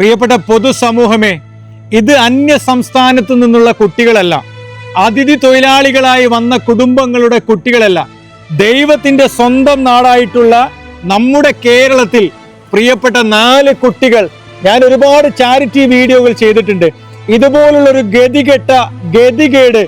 പ്രിയപ്പെട്ട പൊതുസമൂഹമേ ഇത് അന്യ സംസ്ഥാനത്തു നിന്നുള്ള കുട്ടികളല്ല. അതിഥി തൊഴിലാളികളായി വന്ന കുടുംബങ്ങളുടെ കുട്ടികളല്ല. ദൈവത്തിന്റെ സ്വന്തം നാടായിട്ടുള്ള നമ്മുടെ കേരളത്തിൽ പ്രിയപ്പെട്ട നാല് കുട്ടികൾ ഞാൻ ഒരുപാട് ചാരിറ്റി വീഡിയോകൾ ചെയ്തിട്ടുണ്ട്. ഇതുപോലുള്ള ഒരു ഗതികെട്ട ഗതികേട്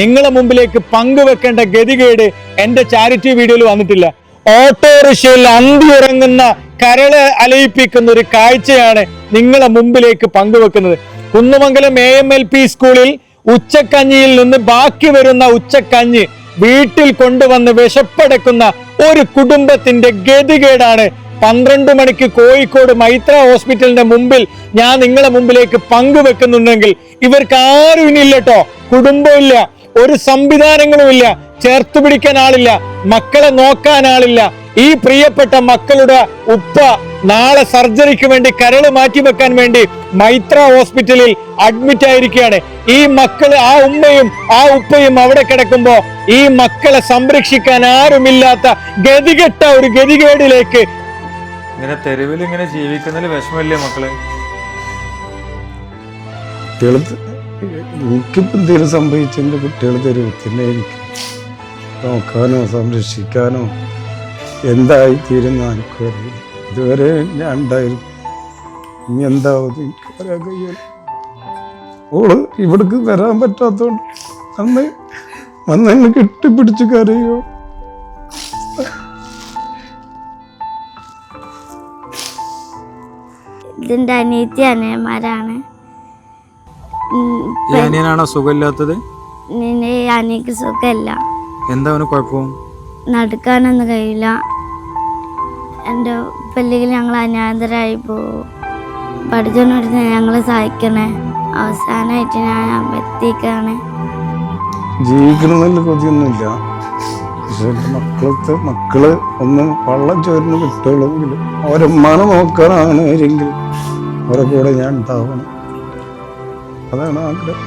നിങ്ങളെ മുമ്പിലേക്ക് പങ്കുവെക്കേണ്ട ഗതികേട് എന്റെ ചാരിറ്റി വീഡിയോയിൽ വന്നിട്ടില്ല. ഓട്ടോറിക്ഷയിൽ അന്തി ഉറങ്ങുന്ന കരൾ അലയിപ്പിക്കുന്ന ഒരു കാഴ്ചയാണ് നിങ്ങളെ മുമ്പിലേക്ക് പങ്കുവെക്കുന്നത്. Kunnamangalam A M L P സ്കൂളിൽ ഉച്ചക്കഞ്ഞിയിൽ നിന്ന് ബാക്കി വരുന്ന ഉച്ചക്കഞ്ഞി വീട്ടിൽ കൊണ്ടുവന്ന് വിശപ്പടക്കുന്ന ഒരു കുടുംബത്തിന്റെ ഗതികേടാണ്. പന്ത്രണ്ട് മണിക്ക് കോഴിക്കോട് മൈത്ര ഹോസ്പിറ്റലിന്റെ മുമ്പിൽ ഞാൻ നിങ്ങളെ മുമ്പിലേക്ക് പങ്കുവെക്കുന്നുണ്ടെങ്കിൽ ഇവർക്ക് ആരും ഇനിയില്ല കേട്ടോ കുടുംബമില്ല ഒരു സംവിധാനങ്ങളും ഇല്ല ചേർത്ത് പിടിക്കാൻ ആളില്ല മക്കളെ നോക്കാൻ ആളില്ല ഈ പ്രിയപ്പെട്ട മക്കളുടെ ഉപ്പ നാളെ സർജറിക്ക് വേണ്ടി കരൾ മാറ്റി വെക്കാൻ വേണ്ടി മൈത്ര ഹോസ്പിറ്റലിൽ അഡ്മിറ്റ് ആയിരിക്കുകയാണ്. ഈ മക്കൾ ആ ഉമ്മയും ആ ഉപ്പയും അവിടെ കിടക്കുമ്പോ ഈ മക്കളെ സംരക്ഷിക്കാൻ ആരുമില്ലാത്ത ഗതികെട്ട ഒരു ഗതികേടിലേക്ക് ഇങ്ങനെ തെരുവിൽ ഇങ്ങനെ ജീവിക്കുന്നതിൽ വിഷമമില്ലേ മക്കളെ? കുട്ടികൾ എനിക്കിപ്പോൾ എന്തെങ്കിലും സംഭവിച്ചെന്റെ കുട്ടികൾ തെരുവിൽ തന്നെ എനിക്ക് നോക്കാനോ സംരക്ഷിക്കാനോ. എന്തായി തീരുന്ന എനിക്കറിയില്ല ഇതുവരെ ഞാൻ ഉണ്ടായിരുന്നു ഇനി എന്താവും? എനിക്ക് ഓൾ ഇവിടേക്ക് വരാൻ പറ്റാത്തോണ്ട് അന്ന് വന്ന് എന്നെ കെട്ടിപ്പിടിച്ച് കരയോ? ഇതിന്റെ അനിയത്തി അനിയന്മാരാണ്. അനിയനാണോ സുഖമില്ലാത്തത്? അനിയക്ക് സുഖമില്ല. എന്താ അവന് കുഴപ്പം? നടക്കാനൊന്നും കഴിയില്ല. എന്റെ പള്ളിയിൽ ഞങ്ങൾ അനാഥരായി പോകും പഠിച്ചോണ്ടിരുന്ന് ഞങ്ങളെ സഹായിക്കണേ. അവസാനമായിട്ട് ഞാൻ എത്തിക്കാണ് ജീവിക്കണമെന്നല്ല കൊതിയൊന്നുമില്ല. പക്ഷെ മക്കളത്തെ മക്കൾ ഒന്ന് വള്ളം ചോരുന്ന കിട്ടുള്ളെങ്കിൽ അവരമ്മാനെ നോക്കാനാണ് ആരെങ്കിലും അവരെ കൂടെ ഞാൻ ഉണ്ടാവണം. അതാണ് ആഗ്രഹം.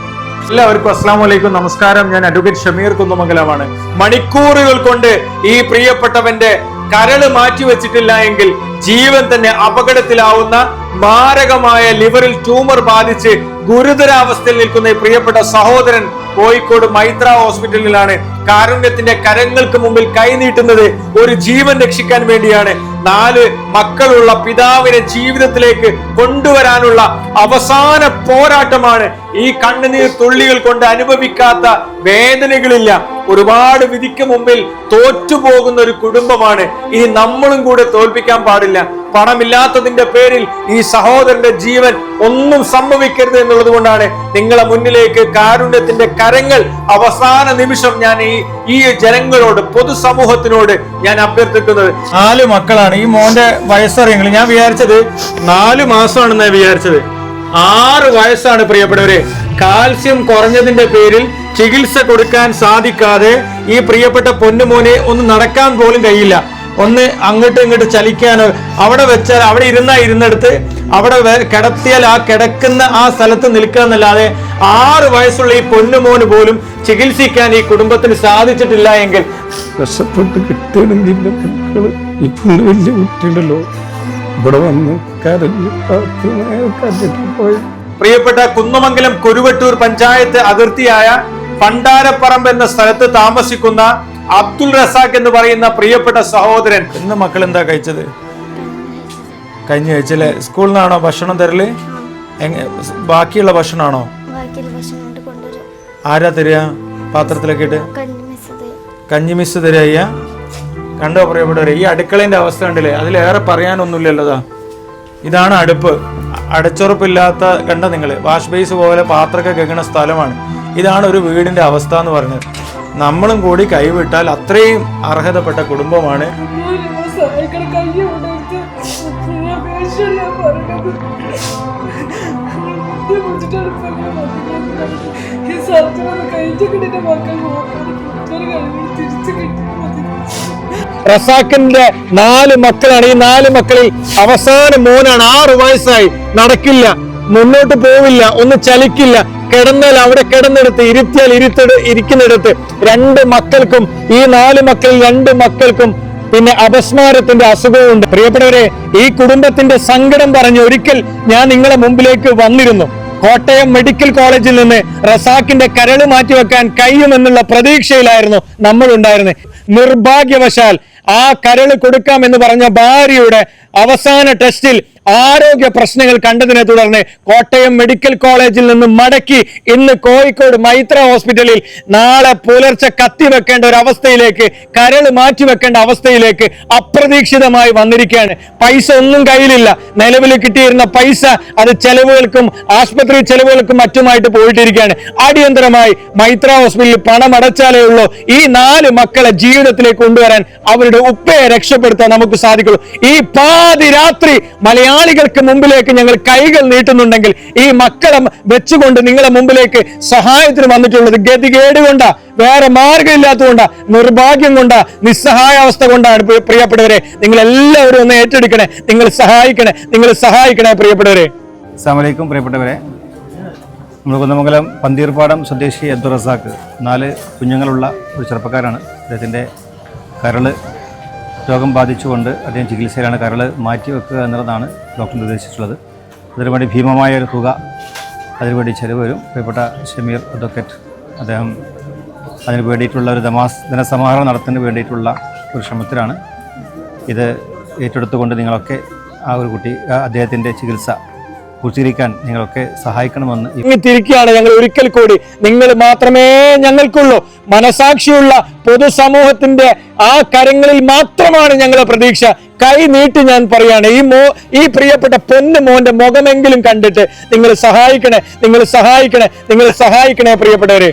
എല്ലാവർക്കും അസ്സാം വലൈക്കും നമസ്കാരം. ഞാൻ അഡ്വക്കേറ്റ് ഷമീർ കുന്നമംഗലമാണ്. മണിക്കൂറുകൾ കൊണ്ട് ഈ പ്രിയപ്പെട്ടവന്റെ കരൾ മാറ്റി വെച്ചിട്ടില്ല എങ്കിൽ ജീവൻ തന്നെ അപകടത്തിലാവുന്ന മാരകമായ ലിവറിൽ ട്യൂമർ ബാധിച്ച് ഗുരുതരാവസ്ഥയിൽ നിൽക്കുന്ന പ്രിയപ്പെട്ട സഹോദരൻ കോഴിക്കോട് മൈത്ര ഹോസ്പിറ്റലിലാണ്. കാരുണ്യത്തിന്റെ കരങ്ങൾക്ക് മുമ്പിൽ കൈനീട്ടുന്നത് ഒരു ജീവൻ രക്ഷിക്കാൻ വേണ്ടിയാണ്. നാല് മക്കളുള്ള പിതാവിനെ ജീവിതത്തിലേക്ക് കൊണ്ടുവരാനുള്ള അവസാന പോരാട്ടമാണ് ഈ കണ്ണുനീർ തുള്ളികൾ കൊണ്ട് അനുഭവിക്കാത്ത വേദനകളില്ല. ഒരുപാട് വിധിക്ക് മുമ്പിൽ തോറ്റുപോകുന്ന ഒരു കുടുംബമാണ്. ഇനി നമ്മളും കൂടെ തോൽപ്പിക്കാൻ പാടില്ല. പണമില്ലാത്തതിന്റെ പേരിൽ ഈ സഹോദരന്റെ ജീവൻ ഒന്നും സംഭവിക്കരുത് എന്നുള്ളത് കൊണ്ടാണ് നിങ്ങളെ മുന്നിലേക്ക് കാരുണ്യത്തിന്റെ കരങ്ങൾ അവസാന നിമിഷം ഞാൻ ഈ ഈ ജനങ്ങളോട് പൊതുസമൂഹത്തിനോട് ഞാൻ അഭ്യർത്ഥിക്കുന്നത്. നാല് മക്കളാണ്. ഈ മോന്റെ വയസ്സറിയങ്ങൾ ഞാൻ വിചാരിച്ചത് നാല് ഞാൻ വിചാരിച്ചത്. ആറ് വയസ്സാണ് പ്രിയപ്പെട്ടവരെ. കാൽസ്യം കുറഞ്ഞതിന്റെ പേരിൽ ചികിത്സ കൊടുക്കാൻ സാധിക്കാതെ ഈ പ്രിയപ്പെട്ട പൊന്നുമോനെ ഒന്ന് നടക്കാൻ പോലും കഴിയില്ല. ഒന്ന് അങ്ങോട്ടും ഇങ്ങോട്ട് ചലിക്കാനോ അവിടെ വെച്ചാൽ അവിടെ ഇരുന്നാ ഇരുന്നെടുത്ത് അവിടെ കിടത്തിയാൽ ആ കിടക്കുന്ന ആ സ്ഥലത്ത് നിൽക്കുക എന്നല്ലാതെ ആറ് വയസ്സുള്ള ഈ പൊന്നുമോന് പോലും ചികിത്സിക്കാൻ ഈ കുടുംബത്തിന് സാധിച്ചിട്ടില്ല എങ്കിൽ കഷ്ടപ്പെട്ട് കിട്ടണമെങ്കിൽ ഇപ്പം വലിയ കുട്ടിയുണ്ടല്ലോ. ഇവിടെ വന്ന് കരഞ്ഞ് കണ്ടിട്ട് പോയി. പ്രിയപ്പെട്ട കുന്നമംഗലം കുരുവട്ടൂർ പഞ്ചായത്ത് അതിർത്തിയായ പണ്ടാരപ്പറമ്പ് എന്ന സ്ഥലത്ത് താമസിക്കുന്ന അബ്ദുൾ റസാഖ് എന്ന് പറയുന്ന പ്രിയപ്പെട്ട സഹോദരൻ. ഇന്ന് മക്കൾ എന്താ കഴിച്ചത്? കഴിഞ്ഞ കഴിച്ചല്ലേ സ്കൂളിൽ നിന്നാണോ ഭക്ഷണം തരൽ? ബാക്കിയുള്ള ഭക്ഷണമാണോ ആരാ തരിക? പാത്രത്തിലൊക്കെ ഇട്ട്? കഞ്ഞി മിസ് തരിക കണ്ടോ പ്രിയപ്പെട്ടവരെ ഈ അടുക്കളേന്റെ അവസ്ഥ കണ്ടില്ലേ? അതിലേറെ പറയാനൊന്നുമില്ലല്ലോ. ഇതാണ് അടുപ്പ്. അടച്ചുറപ്പില്ലാത്ത കണ്ട നിങ്ങൾ വാഷ് ബേസ് പോലെ പാത്രമൊക്കെ കേൾക്കുന്ന സ്ഥലമാണ്. ഇതാണ് ഒരു വീടിന്റെ അവസ്ഥ എന്ന് പറഞ്ഞത് നമ്മളും കൂടി കൈവിട്ടാൽ അത്രയും അർഹതപ്പെട്ട കുടുംബമാണ്. ഈ കയ്യ കഴിഞ്ഞ കിട്ടിയ മക്കൾ തിരിച്ചു കിട്ടി റസാഖിന്റെ നാല് മക്കളാണ്. ഈ നാല് മക്കളിൽ അവസാന മോനാണ്. ആറു വയസ്സായി. നടക്കില്ല. മുന്നോട്ട് പോവില്ല. ഒന്ന് ചലിക്കില്ല. കിടന്നാൽ അവിടെ കിടന്നെടുത്ത് ഇരുത്തിയാൽ ഇരുത്തെടു ഇരിക്കുന്നിടത്ത് രണ്ട് മക്കൾക്കും ഈ നാല് മക്കളിൽ രണ്ട് മക്കൾക്കും പിന്നെ അപസ്മാരത്തിന്റെ അസുഖമുണ്ട് പ്രിയപ്പെട്ടവരെ ഈ കുടുംബത്തിന്റെ സങ്കടം പറഞ്ഞ് ഒരിക്കൽ ഞാൻ നിങ്ങളെ മുമ്പിലേക്ക് വന്നിരുന്നു. കോട്ടയം മെഡിക്കൽ കോളേജിൽ നിന്ന് റസാക്കിന്റെ കരൾ മാറ്റിവെക്കാൻ കഴിയുമെന്നുള്ള പ്രതീക്ഷയിലായിരുന്നു നമ്മൾ ഉണ്ടായിരുന്നത് നിർഭാഗ്യവശാൽ ആ കരൾ കൊടുക്കാം എന്ന് പറഞ്ഞ ഭാര്യയുടെ അവസാന ടെസ്റ്റിൽ ആരോഗ്യ പ്രശ്നങ്ങൾ കണ്ടതിനെ തുടർന്ന് കോട്ടയം മെഡിക്കൽ കോളേജിൽ നിന്ന് മടക്കി ഇന്ന് കോഴിക്കോട് മൈത്ര ഹോസ്പിറ്റലിൽ നാളെ പുലർച്ചെ കത്തിവെക്കേണ്ട ഒരു അവസ്ഥയിലേക്ക് കരൾ മാറ്റിവെക്കേണ്ട അവസ്ഥയിലേക്ക് അപ്രതീക്ഷിതമായി വന്നിരിക്കുകയാണ്. പൈസ ഒന്നും കയ്യിലില്ല. നിലവിൽ കിട്ടിയിരുന്ന പൈസ അത് ചെലവുകൾക്കും ആശുപത്രി ചെലവുകൾക്കും മറ്റുമായിട്ട് പോയിട്ടിരിക്കുകയാണ്. അടിയന്തരമായി മൈത്ര ഹോസ്പിറ്റലിൽ പണം അടച്ചാലേ ഉള്ളൂ. ഈ നാല് മക്കളെ ജീവിതത്തിലേക്ക് കൊണ്ടുവരാൻ അവരുടെ ഉപ്പയെ രക്ഷപ്പെടുത്താൻ നമുക്ക് സാധിക്കുള്ളൂ. ഈ പാതി രാത്രി മലയാളികൾക്ക് മുമ്പിലേക്ക് ഞങ്ങൾ കൈകൾ നീട്ടുന്നുണ്ടെങ്കിൽ ഈ മക്കളെ വെച്ചുകൊണ്ട് നിങ്ങളെ മുമ്പിലേക്ക് സഹായത്തിന് വന്നിട്ടുള്ളത് ഗതികേട് കൊണ്ടാ വേറെ മാർഗമില്ലാത്തതുകൊണ്ടാ നിർഭാഗ്യം കൊണ്ടാ നിസ്സഹായാവസ്ഥ കൊണ്ടാണ് പ്രിയ- പ്രിയപ്പെട്ടവരെ. നിങ്ങൾ എല്ലാവരും ഒന്ന് ഏറ്റെടുക്കണേ. നിങ്ങൾ സഹായിക്കണേ. നിങ്ങൾ സഹായിക്കണേ പ്രിയപ്പെട്ടവരെ. അസ്സാമലൈക്കും പ്രിയപ്പെട്ടവരെ. നമ്മൾ കുന്നമംഗലം പന്തീർപ്പാടം സ്വദേശി അബ്ദുറസാക്ക് നാല് കുഞ്ഞുങ്ങളുള്ള ഒരു ചെറുപ്പക്കാരാണ്. അദ്ദേഹത്തിന്റെ കരൾ രോഗം ബാധിച്ചുകൊണ്ട് അദ്ദേഹം ചികിത്സയിലാണ് കരൾ മാറ്റി വെക്കുക എന്നുള്ളതാണ് ഡോക്ടർ നിർദ്ദേശിച്ചിട്ടുള്ളത് അതിനുവേണ്ടി ഭീമമായ ഒരു തുക അതിനുവേണ്ടി ചെലവ് വരും. പ്രിയപ്പെട്ട ഷമീർ അഡ്വക്കേറ്റ് അദ്ദേഹം അതിന് വേണ്ടിയിട്ടുള്ള ഒരു ധമാസ് ധനസമാഹരണം നടത്തുന്നതിന് വേണ്ടിയിട്ടുള്ള ഒരു ശ്രമത്തിലാണ് ഇത് ഏറ്റെടുത്തുകൊണ്ട് നിങ്ങളൊക്കെ ആ ഒരു കുട്ടി അദ്ദേഹത്തിന്റെ ചികിത്സ പൂർത്തീകരിക്കാൻ നിങ്ങളൊക്കെ സഹായിക്കണമെന്ന് ഇങ്ങനെ തിരിക്കുകയാണ് ഞങ്ങൾ ഒരിക്കൽ കൂടി. നിങ്ങൾ മാത്രമേ ഞങ്ങൾക്കുള്ളൂ. മനസാക്ഷിയുള്ള പൊതുസമൂഹത്തിന്റെ ആ കരങ്ങളിൽ മാത്രമാണ് ഞങ്ങളെ പ്രതീക്ഷ. കൈ നീട്ടി ഞാൻ പറയാണ് ഈ മോ ഈ പ്രിയപ്പെട്ട പൊന്നു മോന്റെ മുഖമെങ്കിലും കണ്ടിട്ട് നിങ്ങൾ സഹായിക്കണേ നിങ്ങൾ സഹായിക്കണേ നിങ്ങൾ സഹായിക്കണേ പ്രിയപ്പെട്ടവരെ.